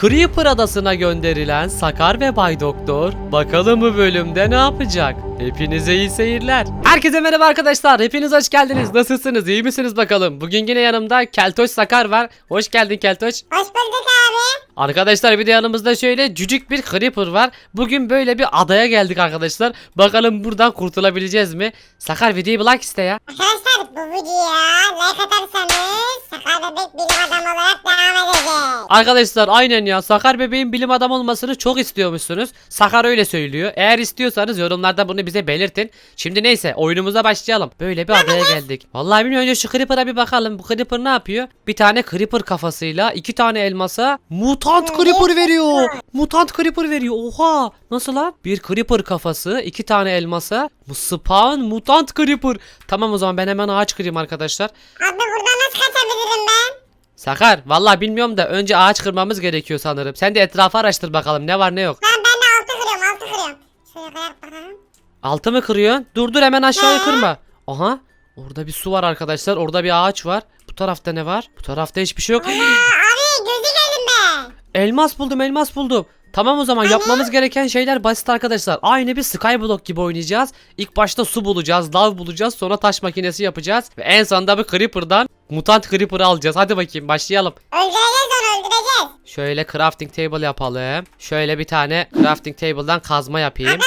Creeper adasına gönderilen Sakar ve Bay Doktor bakalım bu bölümde ne yapacak? Hepinize iyi seyirler. Herkese merhaba arkadaşlar. Hepiniz hoş geldiniz. Nasılsınız? İyi misiniz bakalım? Bugün yine yanımda Keltoş Sakar var. Hoş geldin Keltoş. Hoş bulduk abi. Arkadaşlar bir de yanımızda şöyle cücük bir Creeper var. Bugün böyle bir adaya geldik arkadaşlar. Bakalım buradan kurtulabileceğiz mi? Sakar videoyu bir like iste ya. Arkadaşlar bu videoya like atarsanız Sakar Bebek bilim adamı olarak devam edeceğiz. Arkadaşlar aynen ya Sakar bebeğin bilim adamı olmasını çok istiyormuşsunuz. Sakar öyle söylüyor. Eğer istiyorsanız yorumlarda bunu bize belirtin. Şimdi neyse oyunumuza başlayalım. Böyle bir adaya geldik. Vallahi bilmiyorum önce şu Creeper'a bir bakalım. Bu Creeper ne yapıyor? Bir tane Creeper kafasıyla iki tane elmasa mutant Creeper veriyor. Mutant Creeper veriyor. Oha! Nasıl lan? Bir Creeper kafası, iki tane elmasa, spawn mutant Creeper. Tamam o zaman ben hemen ağaç kırayım arkadaşlar. Abi buradan nasıl kaçabilirim ben? Sakar vallahi bilmiyorum da önce ağaç kırmamız gerekiyor sanırım. Sen de etrafı araştır bakalım ne var ne yok. Ben, ben de altı kırıyorum altı kırıyorum. Şöyle koyarak bakalım. Altı mı kırıyorsun? Dur dur hemen aşağıya kırma. Aha orada bir su var arkadaşlar. Orada bir ağaç var. Bu tarafta ne var? Bu tarafta hiçbir şey yok. Abi gözü ben. elmas buldum elmas buldum. Tamam o zaman yapmamız gereken şeyler basit arkadaşlar. Aynı bir Skyblock gibi oynayacağız. İlk başta su bulacağız, lav bulacağız, sonra taş makinesi yapacağız ve en sonunda bir Creeper'dan mutant Creeper'ı alacağız. Hadi bakayım başlayalım. Öldüreceğiz onu öldüreceğiz. Şöyle crafting table yapalım. Şöyle bir tane crafting table'dan kazma yapayım.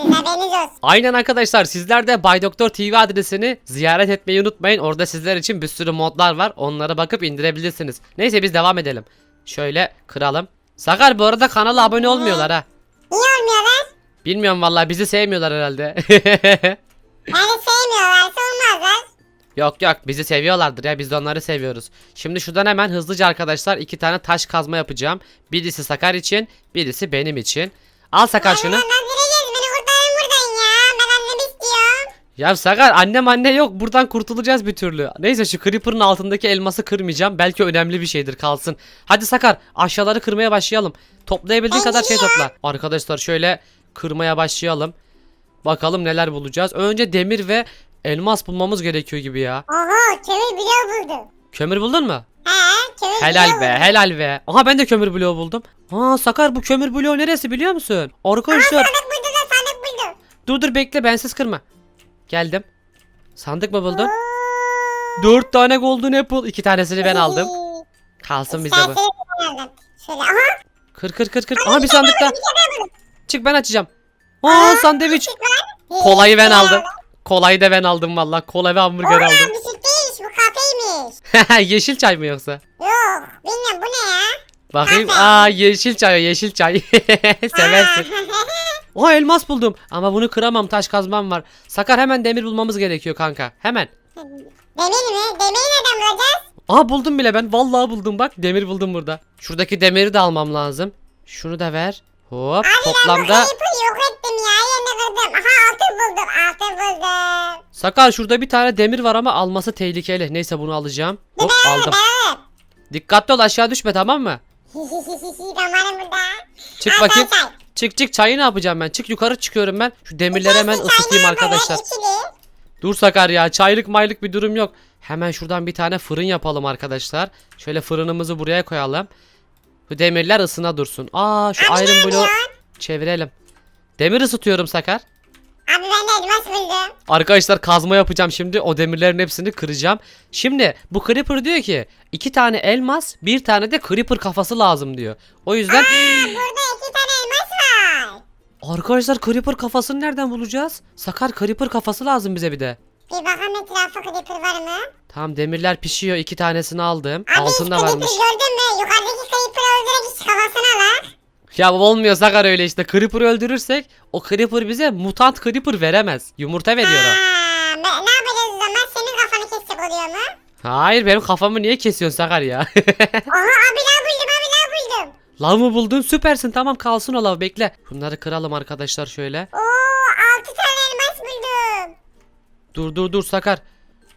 Haberiniz olsun. Aynen arkadaşlar sizler de Bay Doktor TV adresini ziyaret etmeyi unutmayın. Orada sizler için bir sürü modlar var. Onlara bakıp indirebilirsiniz. Neyse biz devam edelim. Şöyle kıralım. Sakar bu arada kanala abone olmuyorlar ha. Niye olmuyorlar? Bilmiyorum vallahi bizi sevmiyorlar herhalde. Yani sevmiyorlarsa olmazlar. yok yok bizi seviyorlardır ya biz de onları seviyoruz. Şimdi şuradan hemen hızlıca arkadaşlar iki tane taş kazma yapacağım. Birisi Sakar için birisi benim için. Al Sakar şunu. Nasıl Ya Sakar annem anne yok buradan kurtulacağız bir türlü. Neyse şu creeper'ın altındaki elması kırmayacağım. Belki önemli bir şeydir kalsın. Hadi Sakar aşağıları kırmaya başlayalım. Toplayabildiğin kadar şey topla. Arkadaşlar şöyle kırmaya başlayalım. Bakalım neler bulacağız. Önce demir ve elmas bulmamız gerekiyor gibi ya. Oho kömür bloğu buldum. Kömür buldun mu? He kömür bloğu Helal be buldum. helal be. Aha ben de kömür bloğu buldum. Aa Sakar bu kömür bloğu neresi biliyor musun? Arkadaşlar Sandık buldum da sandık buldum. dur dur bekle bensiz kırma. Geldim. Sandık mı buldun? Dört tane golden apple. iki tanesini ben aldım. Kalsın bize bu. Şöyle aha. Kır kır kır kır. Aha bir sandık daha. Bir kere buldum. Çık ben açacağım. Aa sandviç. Kolayı ben aldım. Kolayı da ben aldım valla. Kola ve hamburger aldım. bir şey bu kafeymiş. yeşil çay mı yoksa? Yok bilmiyorum bu ne ya? Bakayım. Aa yeşil çay yeşil çay. Seversin. Oha elmas buldum. Ama bunu kıramam taş kazmam var. Sakar hemen demir bulmamız gerekiyor kanka. Hemen. Demir mi? Demiri nereden bulacağız? Aa buldum bile ben. Vallahi buldum bak. Demir buldum burada. Şuradaki demiri de almam lazım. Şunu da ver. Hop Abi ben bu toplamda. creeper'ı yok ettim ya yerine kırdım. Aha altın buldum altın buldum. Sakar şurada bir tane demir var ama alması tehlikeli. Neyse bunu alacağım. Bir Hop ben aldım. Ben. Dikkatli ol aşağı düşme tamam mı? Damarım burada. Çık bakayım. Çık çık çayı ne yapacağım ben? Çık yukarı çıkıyorum ben. Şu demirleri hemen ısıtayım arkadaşlar. Dur Sakar ya çaylık maylık bir durum yok. Hemen şuradan bir tane fırın yapalım arkadaşlar. Şöyle fırınımızı buraya koyalım. Bu demirler ısına dursun. Aa şu iron bloğu çevirelim. Demir ısıtıyorum Sakar. Abi ben de elmas buldum. Arkadaşlar kazma yapacağım şimdi. O demirlerin hepsini kıracağım. Şimdi bu Creeper diyor ki iki tane elmas bir tane de Creeper kafası lazım diyor. O yüzden Aa, burada iki tane elmas var. arkadaşlar Creeper kafasını nereden bulacağız? Sakar Creeper kafası lazım bize bir de. Bir bakalım etrafa creeper var mı? Tamam demirler pişiyor. iki tanesini aldım. Abi Altın hiç da creeper varmış. gördün mü? Yukarıdaki creeper'ı öldürerek hiç kafasına la. Ya olmuyor Sakar öyle işte. Creeper öldürürsek o Creeper bize mutant Creeper veremez. Yumurta veriyor o. Ne yapacağız o zaman? Senin kafanı kesecek oluyor mu? Hayır benim kafamı niye kesiyorsun Sakar ya? Oha abi ne lav mı buldun? Süpersin tamam kalsın o lav bekle. Bunları kıralım arkadaşlar şöyle. Oo altı tane elmas buldum. Dur dur dur Sakar.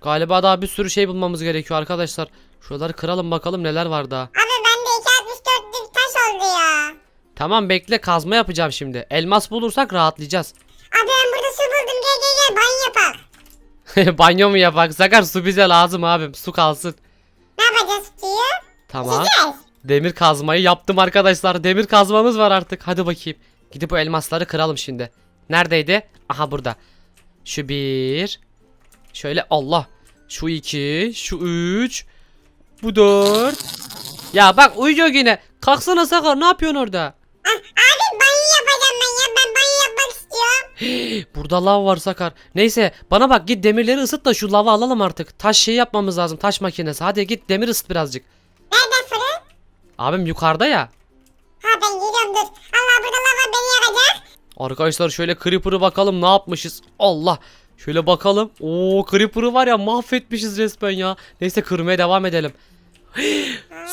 Galiba daha bir sürü şey bulmamız gerekiyor arkadaşlar. Şuraları kıralım bakalım neler var daha. Abi bende 264'lük taş oldu ya. Tamam bekle kazma yapacağım şimdi. Elmas bulursak rahatlayacağız. Abi ben burada su buldum gel gel gel banyo yapak. Banyo mu yapak? Sakar su bize lazım abim. Su kalsın. Tamam. Güzel. Demir kazmayı yaptım arkadaşlar. Demir kazmamız var artık. Hadi bakayım. Gidip bu elmasları kıralım şimdi. Neredeydi? Aha burada. Şu bir. Şöyle Allah. Şu iki. Şu üç. Bu dört. Ya bak uyuyor yine. Kalksana Sakar ne yapıyorsun orada? Ah, abi banyo yapacağım ben ya. Ben banyo yapmak istiyorum. Burada lav var Sakar. Neyse bana bak git demirleri ısıt da şu lava alalım artık. Taş şey yapmamız lazım. Taş makinesi. Hadi git demir ısıt birazcık. Abim yukarıda ya. Ha ben gidiyorum dur. Allah burada lava beni yakacak. Arkadaşlar şöyle Creeper'ı bakalım ne yapmışız. Allah. Şöyle bakalım. Oo Creeper'ı var ya mahvetmişiz resmen ya. Neyse kırmaya devam edelim.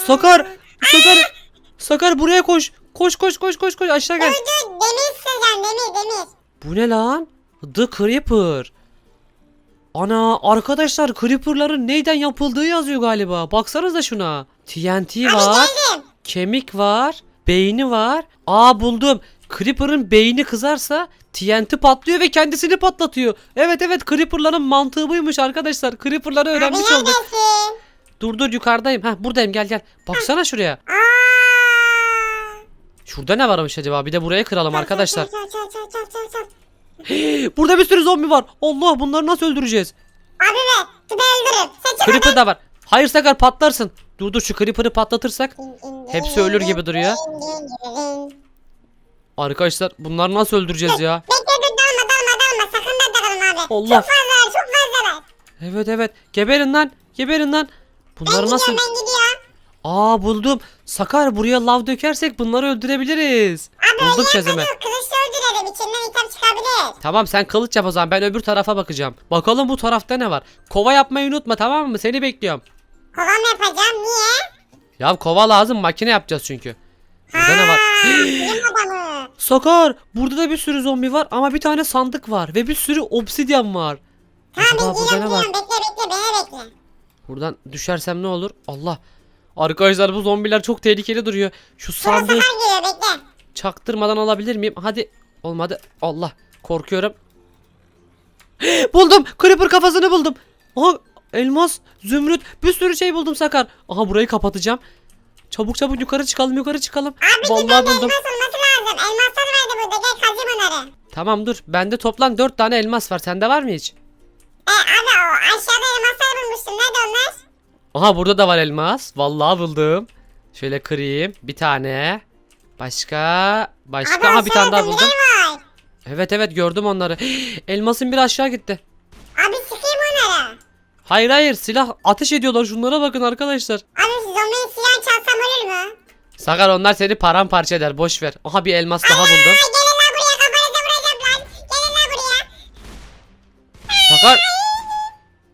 Sakar. Sakar. Sakar buraya koş. Koş koş koş koş koş aşağı gel. Dur demir sızacağım demir demir. Bu ne lan? The Creeper. Ana arkadaşlar Creeper'ların neyden yapıldığı yazıyor galiba. Baksanıza şuna. TNT Abi var. Kemik var. Beyni var. Aa buldum. Creeper'ın beyni kızarsa TNT patlıyor ve kendisini patlatıyor. Evet evet Creeper'ların mantığı buymuş arkadaşlar. Creeper'ları Abi öğrenmiş olduk. neredesin? Dur dur yukarıdayım. Heh buradayım gel gel. Baksana şuraya. Şurada ne varmış acaba? Bir de buraya kıralım arkadaşlar. Çal çal çal çal çal çal. Burada bir sürü zombi var. Allah bunları nasıl öldüreceğiz? Abi be. Dur ben öldürürüm. Sen çık Creeper da var. Hayır Sakar patlarsın. Dur dur şu Creeper'ı patlatırsak. Hepsi ölür gibi duruyor. Arkadaşlar bunları nasıl öldüreceğiz ya? Bekle dur dalma dalma dalma. Sakın da dalma abi. Allah. Çok fazlalar çok fazlalar. Evet evet. Geberin lan. Geberin lan. Ben Bunları gidiyorum nasıl... ben gidiyorum. Aa buldum. Sakar buraya lav dökersek bunları öldürebiliriz. Abi Bulduk çözümü. yapma öldürelim. İçinden item çıkabilir. Tamam sen kılıç yap o zaman ben öbür tarafa bakacağım. Bakalım bu tarafta ne var. Kova yapmayı unutma tamam mı? Seni bekliyorum. Kovam yapacağım. Niye? Ya kova lazım makine yapacağız çünkü. Burada ne var? Bilim adamı. Sakar burada da bir sürü zombi var ama bir tane sandık var ve bir sürü obsidyen var. Tamam Acaba ben burada ne var? gidiyorum. Bekle bekle beni bekle. Buradan düşersem ne olur? Allah. Arkadaşlar bu zombiler çok tehlikeli duruyor. Şu Sonra sandığı sakar geliyor bekle. çaktırmadan alabilir miyim? Hadi. Olmadı. Allah. Korkuyorum. buldum. Creeper kafasını buldum. Aha elmas, zümrüt, bir sürü şey buldum Sakar. Aha burayı kapatacağım. Çabuk çabuk yukarı çıkalım, yukarı çıkalım. Abi Vallahi buldum. elmas olması lazım. Elmaslar vardı burada. Gel kazayım onları. Tamam dur. Bende toplam 4 tane elmas var. Sende var mı hiç? E abi o aşağıda elmaslar bulmuştum. Nerede onlar? Aha burada da var elmas. Vallahi buldum. Şöyle kırayım. Bir tane. Başka. Başka. Abi Aha bir tane daha buldum. zombiler var. Evet evet gördüm onları. Elmasın bir aşağı gitti. Abi sıkayım onlara. Hayır hayır silah ateş ediyorlar şunlara bakın arkadaşlar. Abi zombiyi silah çalsam olur mu? Sakar onlar seni paramparça eder boş ver. Aha bir elmas daha Aa, buldum. gelin lan buraya kafanıza vuracağım lan. Gelin lan buraya. Sakar.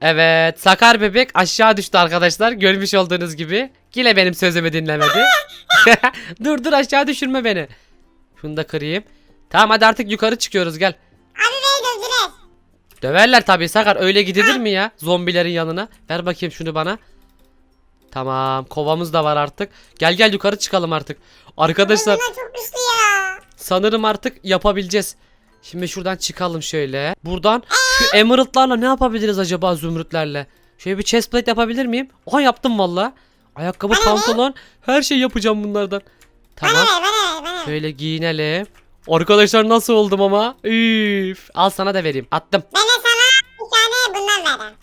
Evet Sakar bebek aşağı düştü arkadaşlar. Görmüş olduğunuz gibi. Yine benim sözümü dinlemedi. dur dur aşağı düşürme beni. Şunu da kırayım. Tamam hadi artık yukarı çıkıyoruz gel. Abi beni dövdüler. Döverler tabii Sakar öyle gidilir mi ya zombilerin yanına? Ver bakayım şunu bana. Tamam kovamız da var artık. Gel gel yukarı çıkalım artık. Arkadaşlar Bunlar çok güçlü ya. sanırım artık yapabileceğiz. Şimdi şuradan çıkalım şöyle. Buradan şu emeraldlarla ne yapabiliriz acaba zümrütlerle? Şöyle bir chestplate yapabilir miyim? Aha yaptım valla. Ayakkabı, Bana ne? pantolon her şey yapacağım bunlardan. Bana Tamam. ver bana ver bana ver. Şöyle giyinelim. Arkadaşlar nasıl oldum ama? Üf. Al sana da vereyim. Attım. Ben de sana bir tane bundan vereyim.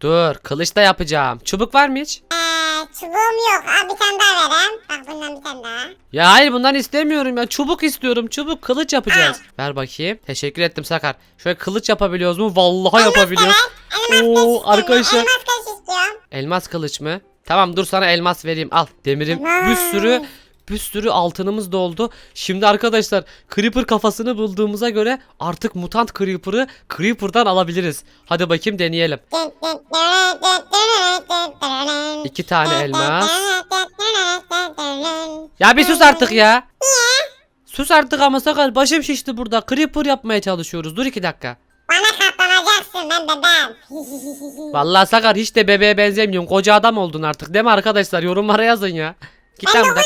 Dur kılıç da yapacağım. Çubuk var mı hiç? Eee çubuğum yok. Abi bir tane daha vereyim. Bak bundan bir tane daha. Ya hayır bundan istemiyorum ya. Çubuk istiyorum. Çubuk kılıç yapacağız. Ver bakayım. Teşekkür ettim Sakar. Şöyle kılıç yapabiliyoruz mu? Vallahi yapabiliyoruz. Elmas Oo, arkadaşlar. Elmas kılıç istiyorum. Elmas kılıç mı? Tamam dur sana elmas vereyim. Al. Demirim. Bir sürü bir sürü altınımız doldu. Şimdi arkadaşlar Creeper kafasını bulduğumuza göre artık mutant Creeper'ı Creeper'dan alabiliriz. Hadi bakayım deneyelim. İki tane elmas. Ya bir sus artık ya. Sus artık ama Sakar başım şişti burada. Creeper yapmaya çalışıyoruz. Dur iki dakika. Bana katlanacaksın ben bebeğim. Vallahi Sakar hiç de bebeğe benzemiyorsun. Koca adam oldun artık değil mi arkadaşlar? Yorumlara yazın ya. Git ben lan 9 buradan.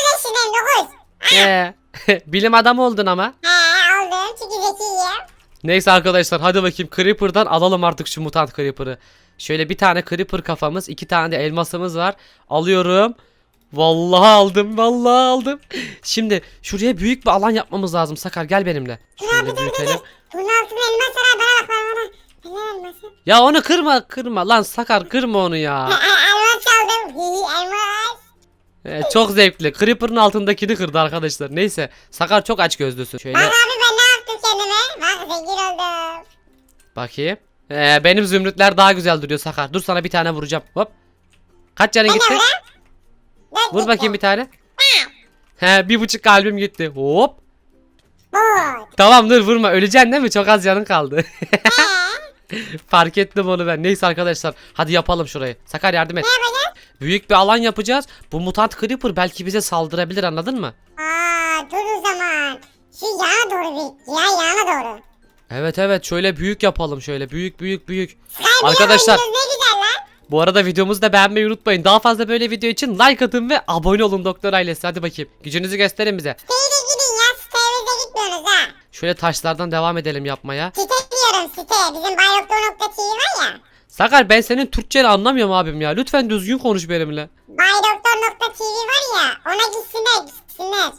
9. Ee, bilim adamı oldun ama. He oldum çünkü zekiyim. Neyse arkadaşlar hadi bakayım Creeper'dan alalım artık şu mutant Creeper'ı. Şöyle bir tane Creeper kafamız, iki tane de elmasımız var. Alıyorum. Vallahi aldım. Vallahi aldım. Şimdi şuraya büyük bir alan yapmamız lazım Sakar gel benimle. Şöyle büyütelim. Bunun altında elmas var bana bak bana bana. Ne elması? Ya onu kırma kırma lan Sakar kırma onu ya. Elmas çaldım. Hi elmas. Ee, çok zevkli. Creeper'ın altındakini kırdı arkadaşlar. Neyse Sakar çok aç gözlüsün. Şöyle Bak abi ben ne yaptım kendime? Bak zengin oldum. bakayım. Ee, benim zümrütler daha güzel duruyor Sakar. Dur sana bir tane vuracağım. Hop. Kaç canın gitti? Dört Vur bakayım bir tane. He bir buçuk kalbim gitti. Hop. Bu. Tamam dur vurma. Öleceksin değil mi? Çok az canın kaldı. Ee, Fark ettim onu ben. Neyse arkadaşlar. Hadi yapalım şurayı. Sakar yardım et. ne yapacağız? Büyük bir alan yapacağız. Bu mutant creeper belki bize saldırabilir anladın mı? Aa dur o zaman. Şu yana doğru bir. Ya yana doğru. Evet evet şöyle büyük yapalım şöyle büyük büyük büyük. Bir Arkadaşlar yapıyorsunuz, Ne güzel lan. bu arada videomuzu da beğenmeyi unutmayın. Daha fazla böyle video için like atın ve abone olun doktor ailesi. Hadi bakayım. Gücünüzü gösterin bize. Siteyle gidin ya. Sitemize gitmiyorsunuz ha. Şöyle taşlardan devam edelim yapmaya. Site diyorum site. Bizim baydoktor.tv var ya. Sakar ben senin Türkçeni anlamıyorum abim ya. Lütfen düzgün konuş benimle. Baydoktor.tv var ya. Ona gitsinler gitsinler.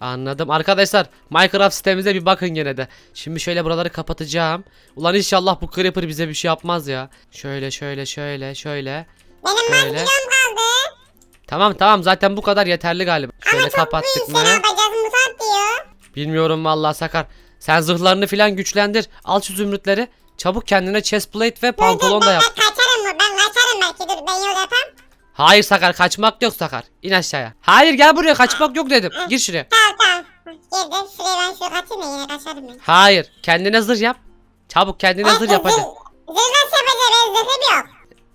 Anladım. Arkadaşlar Minecraft sitemize bir bakın gene de. Şimdi şöyle buraları kapatacağım. Ulan inşallah bu creeper bize bir şey yapmaz ya. Şöyle şöyle şöyle şöyle. Benim maskülüm kaldı. Tamam tamam zaten bu kadar yeterli galiba. Şöyle Ama çok kapattık mı? Yapacağız mutant diyor. Bilmiyorum vallahi Sakar. Sen zırhlarını filan güçlendir. Al şu zümrütleri. Çabuk kendine chestplate ve pantolon da yap. Ben kaçarım mı? Ben kaçarım belki. Dur ben yol yapam. Hayır Sakar kaçmak yok Sakar. İn aşağıya. Hayır gel buraya kaçmak yok dedim. Gir şuraya. Tamam tamam. Girdim. Şuraya ben şuraya kaçayım da yine kaçarım ben. Hayır. Kendine zırh yap. Çabuk kendine zırh yap hadi. Zırh nasıl yapacağım? Ben zırhım yok.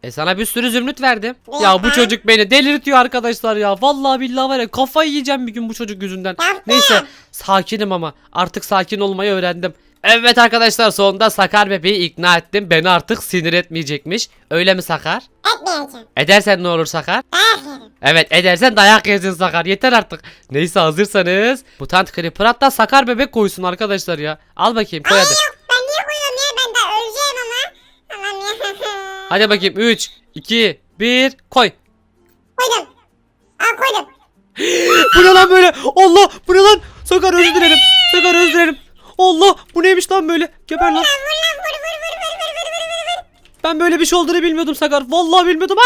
E sana bir sürü zümrüt verdim. Ya bu çocuk beni delirtiyor arkadaşlar ya. Vallahi billahi var ya kafayı yiyeceğim bir gün bu çocuk yüzünden. Neyse sakinim ama artık sakin olmayı öğrendim. Evet arkadaşlar sonunda Sakar bebeği ikna ettim. Beni artık sinir etmeyecekmiş. Öyle mi Sakar? Etmeyeceğim. Edersen ne olur Sakar? Dayak yerim. Evet edersen dayak yersin Sakar. Yeter artık. Neyse hazırsanız. Mutant Creeper hatta Sakar bebek koysun arkadaşlar ya. Al bakayım koy Ay hadi. yok ben niye koyuyorum ya? Ben daha öleceğim ama. Tamam ya. Hadi bakayım 3, 2, 1 koy. Koydum. Al koydum. Bu ne lan böyle? Allah bu ne lan? Sakar özür dilerim. Sakar özür dilerim. Allah bu neymiş lan böyle? Geber lan. Ben böyle bir şey olduğunu bilmiyordum Sakar. Vallahi bilmiyordum. Aa!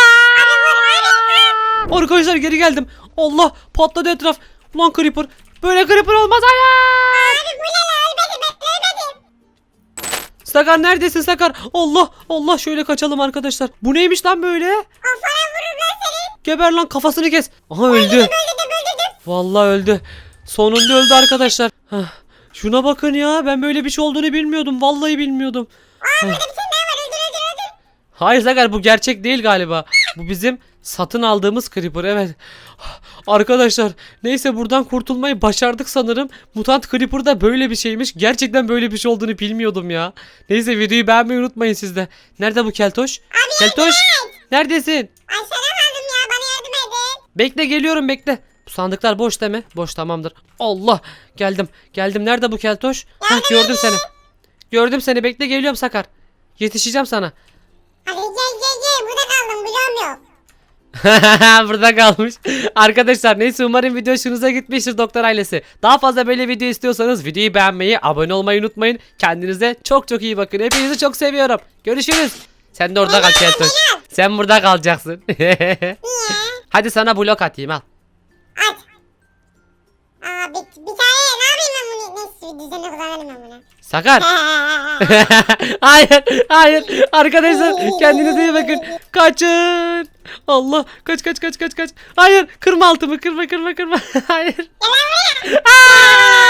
Arkadaşlar geri geldim. Allah patladı etraf. Ulan creeper. Böyle creeper olmaz. Sakar neredesin Sakar? Allah Allah şöyle kaçalım arkadaşlar. Bu neymiş lan böyle? Kafana vurur seni. Geber lan kafasını kes. Aha öldü. Vallahi öldü. Sonunda öldü arkadaşlar. Hah. Şuna bakın ya. Ben böyle bir şey olduğunu bilmiyordum. Vallahi bilmiyordum. Aa burada bir tane daha var. Öldür öldür öldür. Hayır Sakar bu gerçek değil galiba. Bu bizim satın aldığımız Creeper evet. Arkadaşlar neyse buradan kurtulmayı başardık sanırım. Mutant Creeper da böyle bir şeymiş. Gerçekten böyle bir şey olduğunu bilmiyordum ya. Neyse videoyu beğenmeyi unutmayın siz de. Nerede bu Keltoş? Keltoş neredesin? Aşağıda kaldım ya. Bana yardım edin. Bekle geliyorum bekle. Bu sandıklar boş değil mi? Boş tamamdır. Allah geldim geldim. Nerede bu Keltoş? Hah gördüm seni. Gördüm seni bekle geliyorum Sakar. Yetişeceğim sana. Hadi gel gel gel. Burada kaldım. Bloğum yok. Burada kalmış. Arkadaşlar neyse umarım video hoşunuza gitmiştir doktor ailesi. Daha fazla böyle video istiyorsanız videoyu beğenmeyi, abone olmayı unutmayın. Kendinize çok çok iyi bakın. Hepinizi çok seviyorum. Görüşürüz. Sen de orada kal Keltoş. Sen burada kalacaksın. Hadi sana blok atayım al. Aç. Aa bir, bir tane ne yapayım ben bunu? Neyse düzeni kullanırım ben bunu. Sakar. hayır hayır arkadaşlar kendinize iyi bakın. Kaçın. Allah kaç kaç kaç kaç kaç. Hayır kırma altımı kırma kırma kırma. hayır. Gel buraya. Aa!